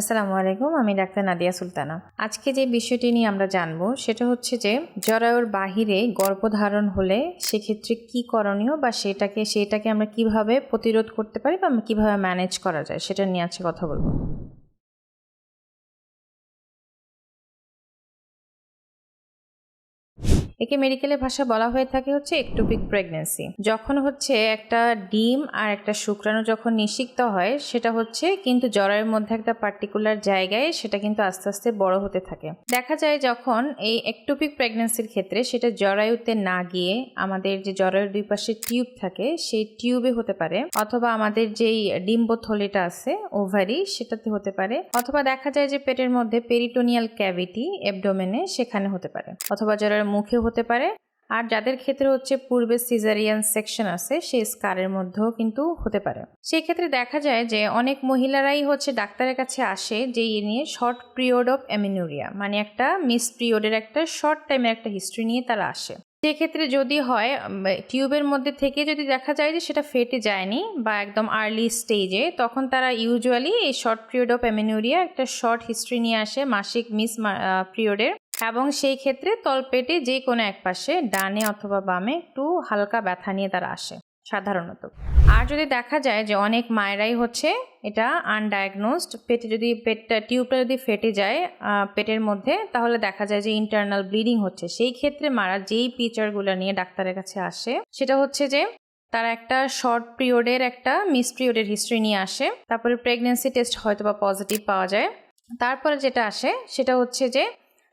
আসসালামু আলাইকুম, আমি ডাক্তার নাদিয়া সুলতানা। আজকে যে বিষয়টি নিয়ে আমরা জানব, সেটা হচ্ছে যে জরায়ুর বাহিরে গর্ভধারণ হলে সেক্ষেত্রে কি করণীয় বা সেটাকে সেটাকে আমরা কীভাবে প্রতিরোধ করতে পারি বা কীভাবে ম্যানেজ করা যায়, সেটা নিয়ে আজকে কথা বলব। একে মেডিকেলের ভাষা বলা হয়ে থাকে হচ্ছে একটোপিক প্রেগনেন্সি যখন হচ্ছে একটা ডিম আর একটা শুক্রাণু যখন নিষিক্ত হয়, সেটা হচ্ছে কিন্তু জরায়ুর মধ্যে একটা পার্টিকুলার জায়গায় সেটা কিন্তু আস্তে আস্তে বড় হতে থাকে। দেখা যায় যখন এই একটোপিক প্রেগনেন্সির ক্ষেত্রে সেটা জরায়ুতে না গিয়ে আমাদের যে জরায়ুর দুই পাশে টিউব থাকে, সেই টিউবে হতে পারে, অথবা আমাদের যেই ডিম্বথলিটা আছে ওভারি সেটাতে হতে পারে, অথবা দেখা যায় যে পেটের মধ্যে পেরিটোনিয়াল ক্যাভিটি এবডোমেনে সেখানে হতে পারে, অথবা জরায়ুর মুখে হতে পারে। আর যাদের ক্ষেত্রে হচ্ছে পূর্বে সিজারিয়ান সেকশন আছে, সেই স্কারের মধ্যেও কিন্তু হতে পারে। সেই ক্ষেত্রে দেখা যায় যে অনেক মহিলারাই হচ্ছে ডাক্তারের কাছে আসে যে এ নিয়ে শর্ট পিরিয়ড অফ অ্যামিনুরিয়া মানে একটা মিস পিরিয়ডের একটা শর্ট টাইমের একটা হিস্ট্রি নিয়ে তারা আসে। সেক্ষেত্রে যদি হয় টিউবের মধ্যে থেকে যদি দেখা যায় যে সেটা ফেটে যায়নি বা একদম আর্লি স্টেজে তখন তারা ইউজুয়ালি এই শর্ট পিরিয়ড অফ অ্যামিনুরিয়া একটা শর্ট হিস্ট্রি নিয়ে আসে, মাসিক মিস পিরিয়ডের এবং সেই ক্ষেত্রে তলপেটে যে কোনো এক পাশে, ডানে অথবা বামে একটু হালকা ব্যথা নিয়ে তারা আসে, সাধারণত। আর যদি দেখা যায় যে অনেক মায়েরাই হচ্ছে, এটা আনডায়াগনোসড পেটে যদি পেটটা, টিউবটা যদি ফেটে যায় পেটের মধ্যে, তাহলে দেখা যায় যে ইন্টারনাল ব্লিডিং হচ্ছে। সেই ক্ষেত্রে মারা যেই পিচারগুলো নিয়ে ডাক্তারের কাছে আসে, সেটা হচ্ছে যে তারা একটা শর্ট পিরিয়ডের একটা মিস পিরিয়ডের হিস্ট্রি নিয়ে আসে। তারপরে প্রেগনেন্সি টেস্ট হয়তো বা পজিটিভ পাওয়া যায়। তারপরে যেটা আসে, সেটা হচ্ছে যে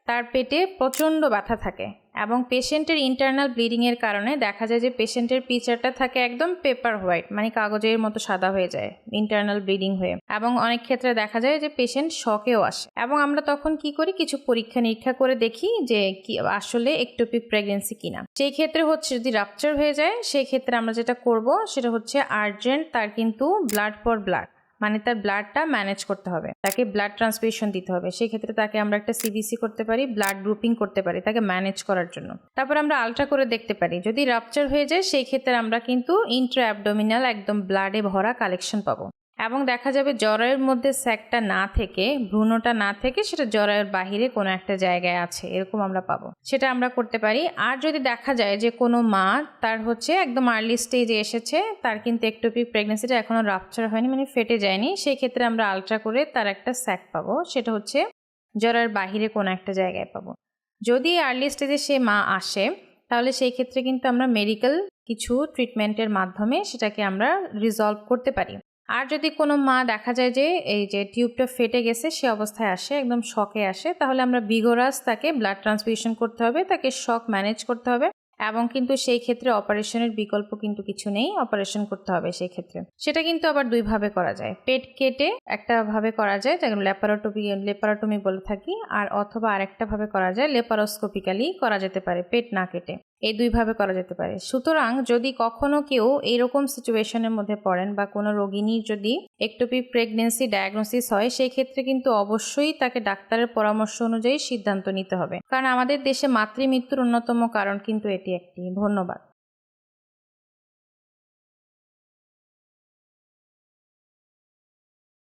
তার পেটে প্রচণ্ড ব্যথা থাকে এবং পেশেন্টের ইন্টারনাল ব্লিডিংয়ের কারণে দেখা যায় যে পেশেন্টের পিচারটা থাকে একদম পেপার হোয়াইট মানে কাগজের মতো সাদা হয়ে যায় ইন্টারনাল ব্লিডিং হয়ে। এবং অনেক ক্ষেত্রে দেখা যায় যে পেশেন্ট শকেও আসে। এবং আমরা তখন কি করি, কিছু পরীক্ষা নিরীক্ষা করে দেখি যে কি আসলে একটোপিক প্রেগনেন্সি কিনা। সেই ক্ষেত্রে হচ্ছে যদি রাপচার হয়ে যায়, সেই ক্ষেত্রে আমরা যেটা করব, সেটা হচ্ছে আর্জেন্ট তার কিন্তু ব্লাড ফর ব্লাড মানে তার ব্লাডটা ম্যানেজ করতে হবে। তাকে ব্লাড ট্রান্সফিউশন দিতে হবে। সেই ক্ষেত্রে তাকে আমরা একটা সিবিসি করতে পারি ব্লাড গ্রুপিং করতে পারি তাকে ম্যানেজ করার জন্য। তারপর আমরা আলট্রা করে দেখতে পারি, যদি রাপচার হয়ে যায় সেই ক্ষেত্রে আমরা কিন্তু ইন্ট্রা অ্যাবডোমিনাল একদম ব্লাডে ভরা কালেকশন পাবো। এবং দেখা যাবে জরায়ুর মধ্যে স্যাকটা না থেকে, ভ্রূণটা না থেকে সেটা জরায়ুর বাহিরে কোনো একটা জায়গায় আছে, এরকম আমরা পাবো। সেটা আমরা করতে পারি। আর যদি দেখা যায় যে কোনো মা তার হচ্ছে একদম আর্লি স্টেজে এসেছে, তার কিন্তু একটোপিক প্রেগনেন্সিটা এখনও রাপচার হয়নি মানে ফেটে যায়নি, সেই ক্ষেত্রে আমরা আলট্রা করে তার একটা স্যাক পাবো। সেটা হচ্ছে জরার বাহিরে কোনো একটা জায়গায় পাবো। যদি আর্লি স্টেজে সে মা আসে, তাহলে সেই ক্ষেত্রে কিন্তু আমরা মেডিকেল কিছু ট্রিটমেন্টের মাধ্যমে সেটাকে আমরা রিজলভ করতে পারি। আর যদি কোনো মা দেখা যায় যে এই যে টিউবটা ফেটে গেছে, সে অবস্থায় আসে, একদম শকে আসে, তাহলে আমরা বিগোরাস তাকে ব্লাড ট্রান্সফিউশন করতে হবে, তাকে শক ম্যানেজ করতে হবে এবং কিন্তু সেই ক্ষেত্রে অপারেশনের বিকল্প কিন্তু কিছু নেই অপারেশন করতে হবে সেই ক্ষেত্রে। সেটা কিন্তু আবার দুইভাবে করা যায়। পেট কেটে একটা ভাবে করা যায়, যেমন ল্যাপারোটমি লেপারোটমি বলে থাকি, আর অথবা আরেকটা ভাবে করা যায়, লেপারোস্কোপিক্যালি করা যেতে পারে, পেট না কেটে। এই দুইভাবে করা যেতে পারে। সুতরাং যদি কখনো কেউ এইরকম সিচুয়েশনের মধ্যে পড়েন বা কোনো রোগিনীর যদি একটুপি প্রেগনেন্সি ডায়াগনোসিস হয় সেই ক্ষেত্রে কিন্তু অবশ্যই তাকে ডাক্তারের পরামর্শ অনুযায়ী সিদ্ধান্ত নিতে হবে। কারণ আমাদের দেশে মাতৃমৃত্যুর অন্যতম কারণ কিন্তু এটি একটি। ধন্যবাদ।